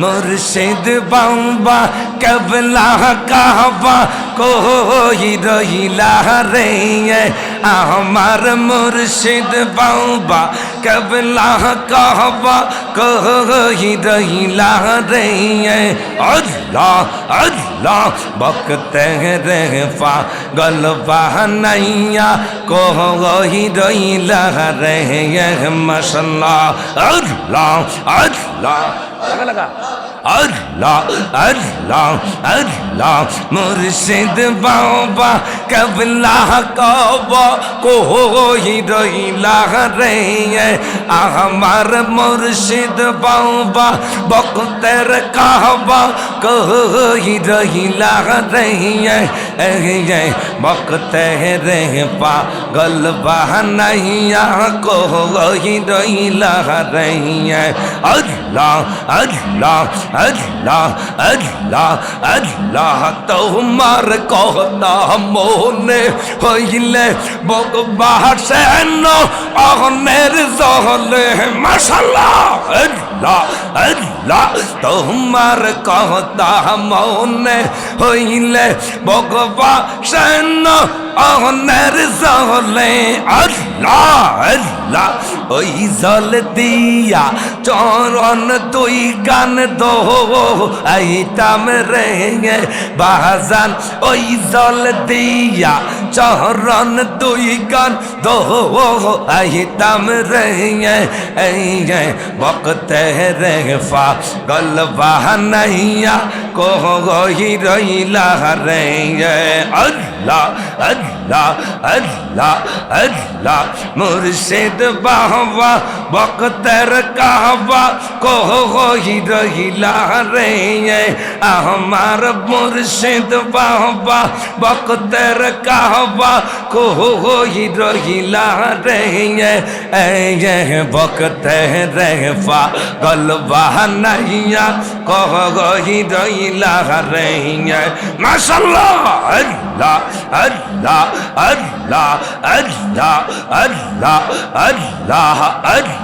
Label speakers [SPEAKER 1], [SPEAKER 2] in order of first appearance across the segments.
[SPEAKER 1] मुर्शिद बम्बा कबला कहबा কোই রহিলা রে আমার মুর্শিদ বাম্বা কবলা কাহবা কোই রহিলা রে আল্লাহ আল্লাহ, বকতে রে পা গলবা নাইয়া কোই রহিলা রে মশলা আল্লাহ। আল্লাহ লাগা। আল্লাহ আল্লাহ আল্লাহ মুর্শিদ বাবা কবলা কব কোই রইলা রে আমার মুর্শিদ বাবা বকতের কাহবা কোই রইলা রে বকতে রে পাগল বাহানাইয়া কোই রইলা রে আল্লাহ আল্লাহ আল্লাহ আল্লাহ আল্লাহ তোমার কথা মনে হইলে বকবাসেন অহনের জহলে মাশাল্লাহ আল্লাহ তোমার কথা মনে হইলে বকবাসেন অহনের আল্লাহ আল্লাহ, ওই জল দিয়া চরণ তুই গান দো আইতাম রে বাজান, ওই জল দিয়া চরণ দুই গান দো আইতাম রে বকতে রে, ফা, গল বাহানাইয়া কহ গহি রইলা রে আল্লাহ আল্লাহ আল্লাহ আল্লাহ, মুর্শিদ বাহবা বকতের কাহবা কহ রইলা রে। আমার মুর্শিদ বাহবা বকতের কাহবা কহ রইলা রে। বকতে রে ফা গল বাহানাইয়া কহ রইলা রে। মাশাল্লাহ, আল্লাহ আল্লাহ আল্লাহ আল্লাহ আল্লাহ আল্লাহ আল্লাহ।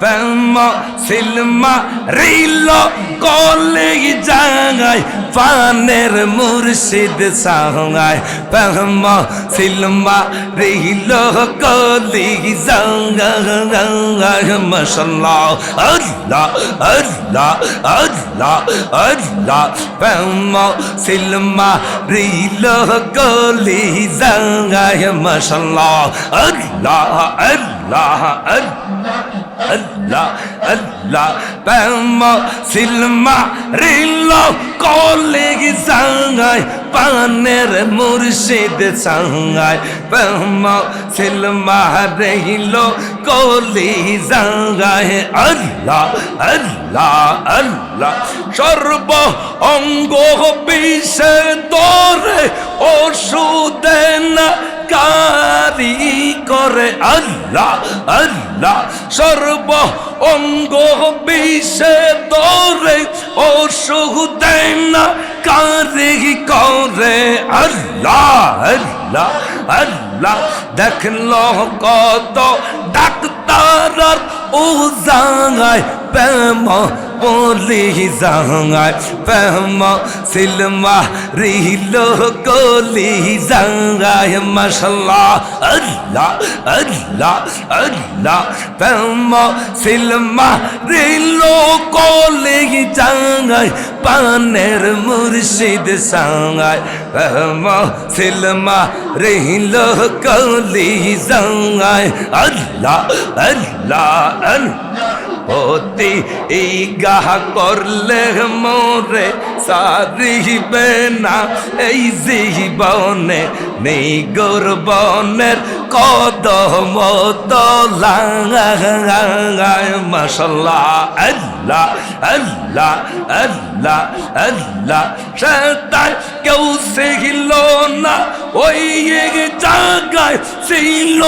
[SPEAKER 1] Femo silma, rilo kole jangai পানের মুর্শিদ সাহায় পহমা সিলমা রিল কলি মশলা আল্লাহ আল্লাহ আল্লাহ আল্লাহ পহমা সিলমা রিল কলি জঙ্গায় মশলা আল্লাহ আল্লাহ আল্লাহ আল্লাহ আল্লাহ প্রেম সিলমা রিল কলে সাঙ্গায় পানের মুর্শিদ সাঙ্গায় প্রেম সিলমা রিল কলি সাঙ্গায় আল্লাহ আল্লাহ আল্লাহ। সর্ব অঙ্গ বিষে তোরে ওষুধে না কারি করে আল্লাহ আল্লাহ। সর্ব অঙ্গ বিষে তোরে ওষুধে না, কারে করে আল্লাহ আল্লাহ আল্লাহ। দেখল কত ডাক্তার ও জাগায় पैमा बोली जाए पैमा सिलमा रीलो गोली जाए मशाला अल्लाह अल्लाह अल्लाह पैमा सिलमा रीलो गोली जाए पानेर মুর্শিদ সাঙ্গায় সিলমা রিল কলি সাঙ্গায় আল্লাহ আল্লাহ আল্লাহ অতি এই গাহ করলে মোরে সারিবে না এই জীবনে নেই গৌরবনের কদম মশাল্লাহ কেউ শিখিল না, ওই জায়গায় ছিল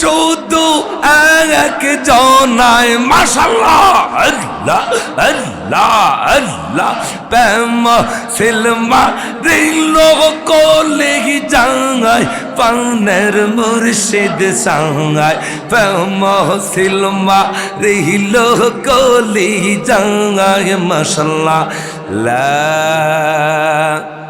[SPEAKER 1] শুধু এক জনায়, মাশাল্লাহ, আল্লাহ আল্লাহ আল্লাহ। প্রেম সিলমা দিল কোলে জান সাঙ্গাই পানের মুর্শিদ সাঙ্গাই মহসিল মা রহিল কলি জাঙ্গায় মশলা লা